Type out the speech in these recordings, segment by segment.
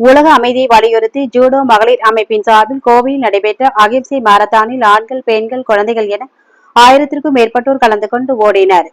உலக அமைதியை வலியுறுத்தி ஜூடோ மகளிர் அமைப்பின் சார்பில் கோவையில் நடைபெற்ற அகிம்சை மாரத்தானில் ஆண்கள் பெண்கள் குழந்தைகள் என ஆயிரத்திற்கும் மேற்பட்டோர் கலந்து கொண்டு ஓடினர்.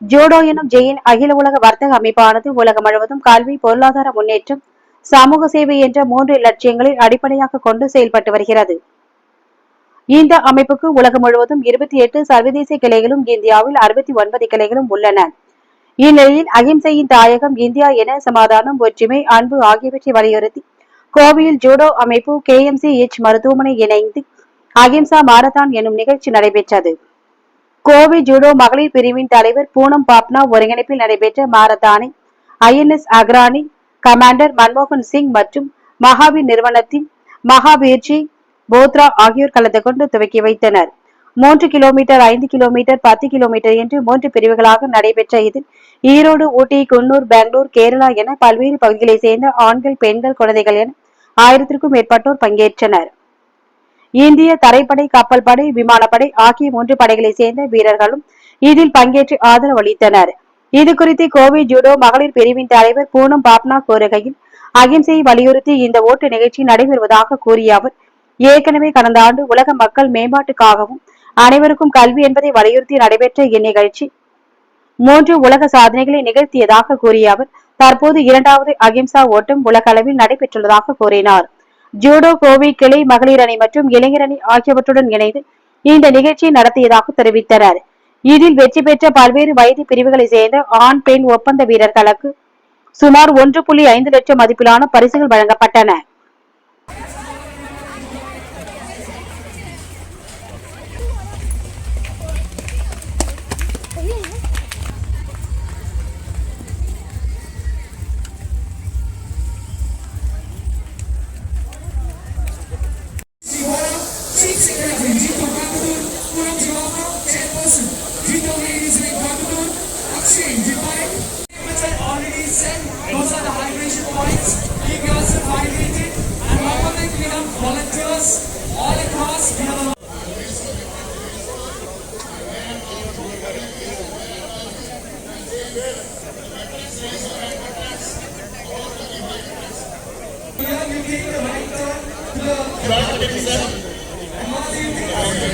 ஜூடோ எனும் ஜெயின் அகில உலக வர்த்தக அமைப்பானது உலகம் முழுவதும் கல்வி பொருளாதார முன்னேற்றம் சமூக சேவை என்ற மூன்று லட்சியங்களை அடிப்படையாக கொண்டு செயல்பட்டு வருகிறது. இந்த அமைப்புக்கு உலகம் முழுவதும் இருபத்தி எட்டு சர்வதேச கிளைகளும் இந்தியாவில் அறுபத்தி ஒன்பது கிளைகளும் உள்ளன. இந்நிலையில் அகிம்சையின் தாயகம் இந்தியா என சமாதானம் ஒற்றுமை அன்பு ஆகியவற்றை வலியுறுத்தி கோவையில் ஜூடோ அமைப்பு கே எம் சி எச் மருத்துவமனை இணைந்து அகிம்சா மாரத்தான் எனும் நிகழ்ச்சி நடைபெற்றது. கோவை ஜூடோ மகளிர் பிரிவின் தலைவர் பூனம் பாப்னா ஒருங்கிணைப்பில் நடைபெற்ற மாரத்தானை ஐஎன்எஸ் அக்ரானி கமாண்டர் மன்மோகன் சிங் மற்றும் மகாவீர் நிறுவனத்தின் மகாவீர்ஜி போத்ரா ஆகியோர் கலந்து கொண்டு துவக்கி வைத்தனர். மூன்று கிலோமீட்டர் ஐந்து கிலோமீட்டர் பத்து கிலோமீட்டர் என்று மூன்று பிரிவுகளாக நடைபெற்ற இதில் ஈரோடு ஊட்டி குன்னூர் பெங்களூர் கேரளா என பல்வேறு பகுதிகளைச் சேர்ந்த ஆண்கள் பெண்கள் குழந்தைகள் என ஆயிரத்திற்கும் மேற்பட்டோர் பங்கேற்றனர். இந்திய தரைப்படை கப்பல் படை விமானப்படை ஆகிய மூன்று படைகளைச் சேர்ந்த வீரர்களும் இதில் பங்கேற்று ஆதரவு அளித்தனர். இது குறித்து கோவை ஜூடோ மகளிர் பிரிவின் தலைவர் பூனம் பாப்னா கூறுகையில் அகிம்சையை வலியுறுத்தி இந்த ஓட்டு நிகழ்ச்சி நடைபெறுவதாக கூறிய அவர் ஏற்கனவே கடந்த ஆண்டு உலக மக்கள் மேம்பாட்டுக்காகவும் அனைவருக்கும் கல்வி என்பதை வலியுறுத்தி நடைபெற்ற இந்நிகழ்ச்சி மூன்று உலக சாதனைகளை நிகழ்த்தியதாக கூறிய அவர் தற்போது இரண்டாவது அகிம்சா ஓட்டம் உலக அளவில் நடைபெற்றுள்ளதாக கூறினார். ஜூடோ கோவை கிளை மகளிர் அணி மற்றும் இளைஞர் அணி ஆகியவற்றுடன் இணைந்து இந்த நிகழ்ச்சியை நடத்தியதாக தெரிவித்தனர். இதில் வெற்றி பெற்ற பல்வேறு வயது பிரிவுகளை சேர்ந்த ஆண் பெண் ஒப்பந்த வீரர்களுக்கு சுமார் ஒன்று புள்ளி ஐந்து லட்சம் மதிப்பிலான பரிசுகள் வழங்கப்பட்டன. Secretary you those are the hydration points. Keep yourself hydrated. And volunteers all across. Right, yeah.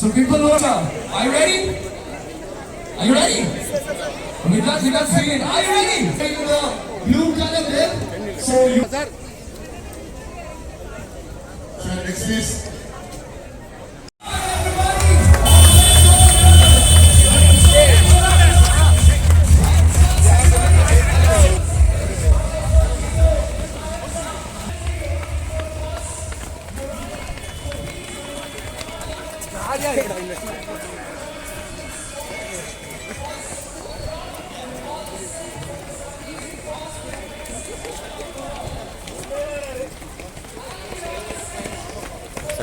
So people know Are you ready? Are you ready? We we got three in. Are you ready? Take the blue color there. So you. So next is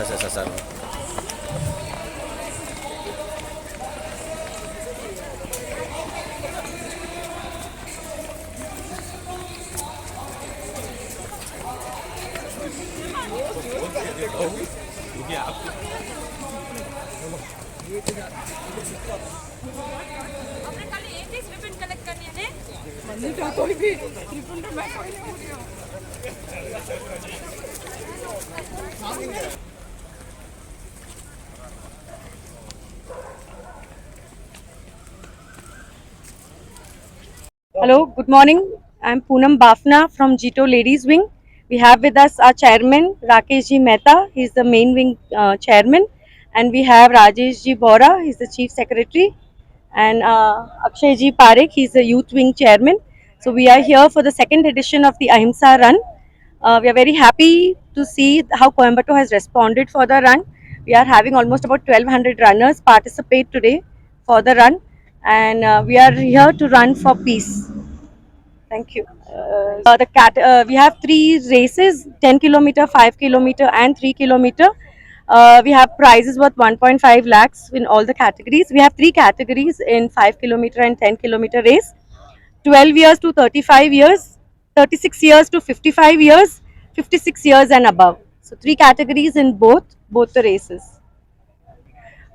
sasa sasa Thank you. Hello, good morning. I'm Poonam Bafna from Jito Ladies Wing. We have with us our chairman Rakesh Ji Mehta. He's the main wing uh, chairman, and we have Rajesh Ji Bora. He's the chief secretary, and uh, Akshay Ji Parekh. He's the youth wing chairman. So we are here for the second edition of the Ahimsa Run. Uh, we are very happy to see how Coimbatore has responded for the run. We are having almost about 1200 runners participate today for the run, and uh, we are here to run for peace. Thank you. Uh, the cat, uh, we have three races: 10 kilometer, 5 kilometer, and 3 kilometer. Uh, we have prizes worth 1.5 lakhs in all the categories. We have three categories in 5 kilometer and 10 kilometer race: 12 years to 35 years, 36 years to 55 years, 56 years and above. So three categories in both both the races.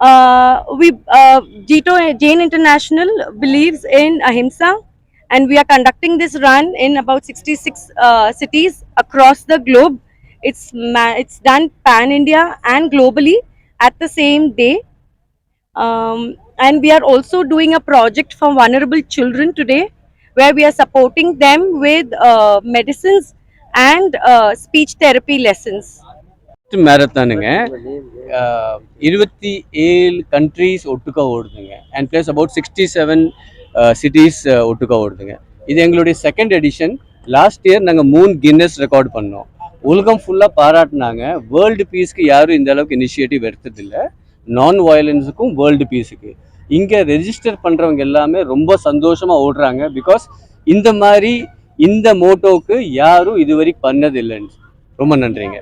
Uh, we uh, Jito Jain International believes in ahimsa, and we are conducting this run in about 66 uh, cities across the globe. It's it's done pan India and globally at the same day. Um, and we are also doing a project for vulnerable children today, where we are supporting them with uh, medicines and uh, speech therapy lessons. மேரத்தானுங்க இருபத்தி ஏழு countries ஒட்டுக்கா ஓடுதுங்க. And plus about sixty seven cities ஒட்டுக்கா ஓடுதுங்க. இது எங்களுடைய second edition last year நாங்கள் மூணு Guinness record பண்ணோம். உலகம் ஃபுல்லாக பாராட்டினாங்க. வேர்ல்டு பீஸ்க்கு யாரும் இந்த அளவுக்கு இனிஷியேட்டிவ் எடுத்ததில்ல. நான் வயலன்ஸுக்கும் வேர்ல்டு பீஸுக்கு இங்கே ரெஜிஸ்டர் பண்ணுறவங்க எல்லாமே ரொம்ப சந்தோஷமாக ஓடுறாங்க. பிகாஸ் இந்த மாதிரி இந்த மோட்டோவுக்கு யாரும் இதுவரைக்கும் பண்ணதில்லைன்னு. ரொம்ப நன்றிங்க.